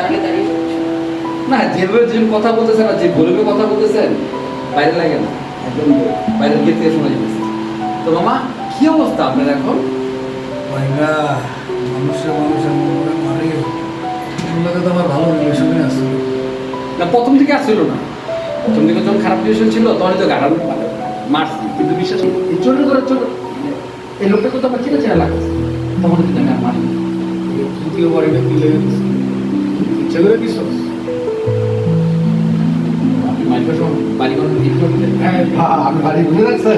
আগে দাঁড়িয়ে বলছো? না যেভাবে যে কথা বলতেছেন আর যে ভলিউমে কথা বলতেছেন বাইরে লাগে না। একদম বাইরে গিয়ে থেকে শোনা যাচ্ছে তো মামা কি অবস্থা আপনার এখন? ভাইরা মানুষের মানুষের মনে মারে। এগুলোকে তো আমার ভালো রিলেশনে আছে। না প্রথম দিকে আসছিল না। প্রথম দিকে যখন খারাপ রিলেশন ছিল তখন তো গাড়ানো মারছি কিন্তু বিশ্বাস এই ছোট করে ছোট এই লোকটাকে তো আমার চেনা চেনা লাগছে। তখন কিন্তু আমি আর মারি তৃতীয় বাড়িটা কি লেগে গেছে বিশ্বাস আপনি মাইক্রো বাড়ি হ্যাঁ আমি বাড়ি বুঝে রাখছি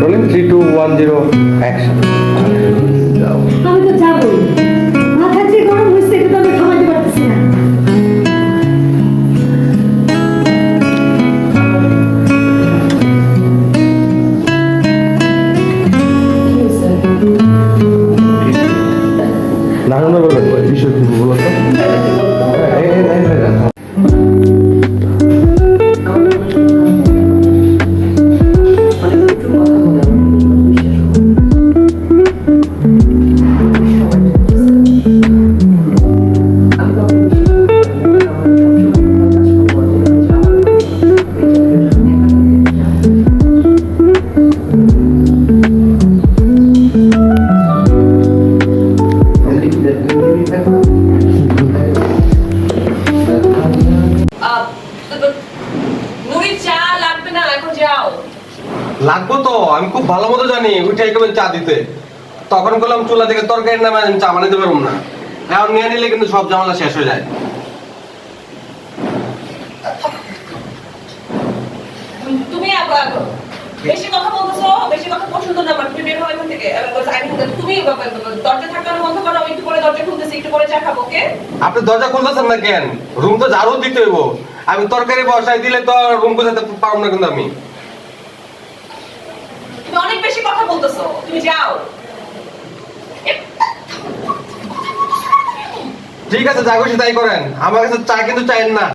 rolling three two one zero action তো হ্যাঁ, লাগবে না এখন যাও। লাগবো তো আমি খুব ভালো মতো জানি উঠে একেবারে চা দিতে। তখন বললাম চুলা থেকে তরকারির নামে আমি চা বানাতে পারব না। এখন নিয়ে নিলে কিন্তু সব ঝামেলা শেষ হয়ে যায়। তুমি বেশি কথা বলতেছো বেশি কথা পছন্দ না আমার তুমি বের হও এখান থেকে। বলছি, তুমি দরজা বন্ধ করো আমি একটু পরে দরজা খুলতেছি একটু পরে চা খাব ওকে? আপনি দরজা খুলতেছেন না কেন? রুম তো ঝাড়ু দিতে হইব। আমি তরকারি বসাই দিলে তো রুম গোছাতে পারব না কিন্তু আমি। তুমি অনেক বেশি কথা বলতেছো তুমি যাও। ঠিক আছে যা খুশি তাই করেন। আমার কাছে চা কিন্তু চাইেন না।